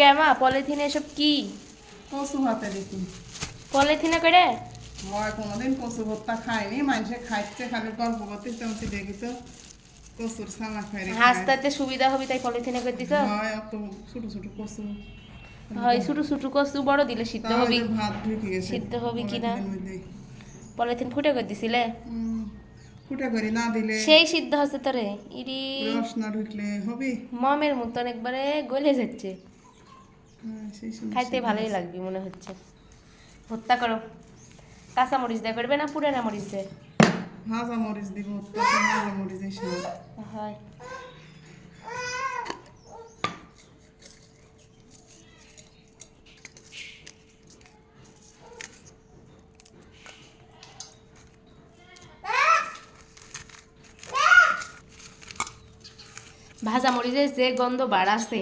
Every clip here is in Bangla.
কেমা পলিথিনে এসব কি? কচু হাতে দিছি। পলিথিনে করে? হয় কোনোদিন কচু ভর্তা খায়নি মানুষে খাইছে খালি গল্প করতে তেমন দেখি তো কচুর সামা খাই রে হাসতে সুবিধা হবে তাই পলিথিনে করে দিছ? হয় অত ছোট ছোট কচু। হয় ছোটো ছোটো কচু বড় দিলে সিদ্ধ হবি। সিদ্ধ হবি কিনা? পলিথিন ফুটে করে দিছিলে? ফুটা করে না দিলে। সেই সিদ্ধ হচ্ছে তোরে ইরি রস না ঢুকলে হবে। মমের মতন একবারে গলে যাচ্ছে। খাইতে ভালোই লাগবে মনে হচ্ছে। ভর্তা করো। কাঁচা মরিচ দিয়ে করবে না পুরানা মরিচ দিয়ে? ভাজা মরিচ দিব ভাজা মরিচ হয়। ভাজা মরিচের যে গন্ধ বাড়াছে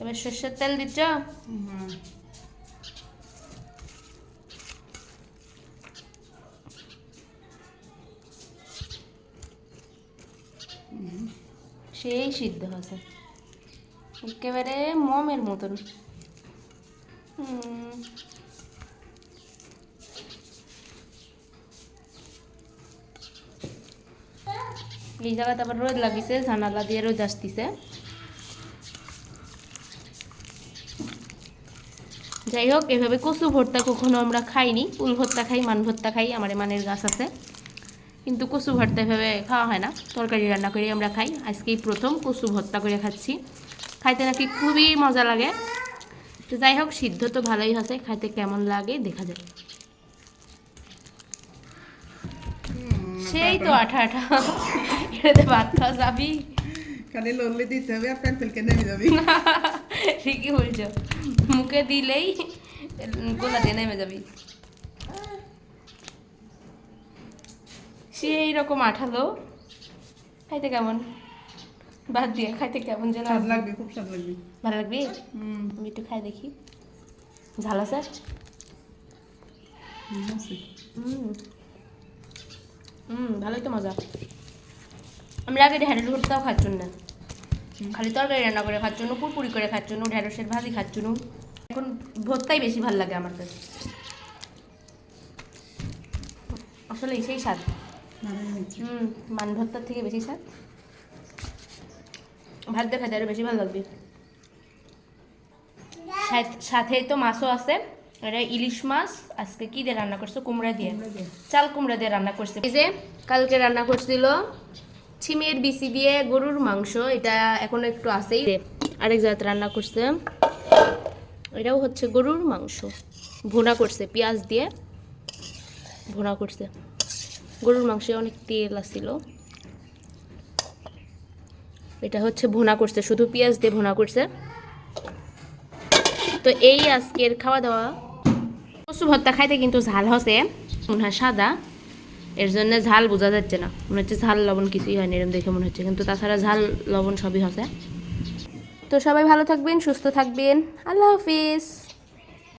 এবার সর্ষের তেল দিচ্ছ? সেই সিদ্ধ হচ্ছে। একেবারে মমের মতন। এই জায়গাতে আবার রোদ লাগিছে, জানালা দিয়ে রোদ আসতিছে। যাই হোক এভাবে কচু ভর্তা কখনো আমরা খাইনি। উল ভর্তা খাই মান ভর্তা খাই আমার মানের গাছ আছে। কিন্তু কচু ভর্তা এভাবে খাওয়া হয় না। তরকারি রান্না করে আমরা খাই। আজকেই প্রথম কচু ভর্তা করে খাচ্ছি। খাইতে নাকি খুবই মজা লাগে। তো যাই হোক সিদ্ধ তো ভালোই হচ্ছে খাইতে কেমন লাগে দেখা যাবে সেই তো আঠা আঠা। এটাতে ভাত খাওয়া যাবি খালি লল্লি দিতে হবে আর পেলপেলকে নেমে যাবি। ঠিকই বলছো। মুখে দিলেই গোলা দিয়ে নেমে যাবি। সেই রকম আঠালো খাইতে কেমন? বাদ দিয়ে খাইতে কেমন যেন স্বাদ লাগবে খুব স্বাদ লাগবে। ভালো লাগবে? আমি একটু খাই দেখি। ঝাল আছে? হুম, ভালোই তো মজা। আমরা আগে ঢ্যাঁড়স ভর্তাও খাচ্ছুন না খালি তরকারি রান্না করে খাচ্ছুন পুরপুরি করে খাচ্ছুন ঢ্যাঁড়সের ভাজি খাচ্ছুন এখন ভর্তাই বেশি ভালো লাগে আমার কাছে। আসলে সেই স্বাদ। হুম মান ভর্তার থেকে বেশি স্বাদ। ভাত খাইতে আরও বেশি ভালো লাগবে। সাথ- তো মাছও আছে। এটা ইলিশ মাছ। আজকে কি দিয়ে রান্না করছে? কুমড়া দিয়ে। চাল কুমড়া দিয়ে রান্না করছে। এই যে কালকে রান্না করছিল ছিমের বিচি দিয়ে গরুর মাংস, এটা এখনও একটু আছেই। আরেক জাত রান্না করছে। এটাও হচ্ছে গরুর মাংস। ভুনা করছে, পেঁয়াজ দিয়ে ভুনা করছে। গরুর মাংসে অনেক তেল আসছিল এটা হচ্ছে ভুনা করছে, শুধু পেঁয়াজ দিয়ে ভুনা করছে। তো এই আজকের খাওয়া দাওয়া। কচু ভর্তা খাইতে কিন্তু ঝাল হসে সাদা। এর জন্য ঝাল বোঝা যাচ্ছে না। মনে হচ্ছে ঝাল, লবণ কিছুই হয়নি এরকম দেখে মনে হচ্ছে। কিন্তু তাছাড়া ঝাল, লবণ সবই হসে তো সবাই ভালো থাকবেন, সুস্থ থাকবেন। আল্লাহ হাফিজ।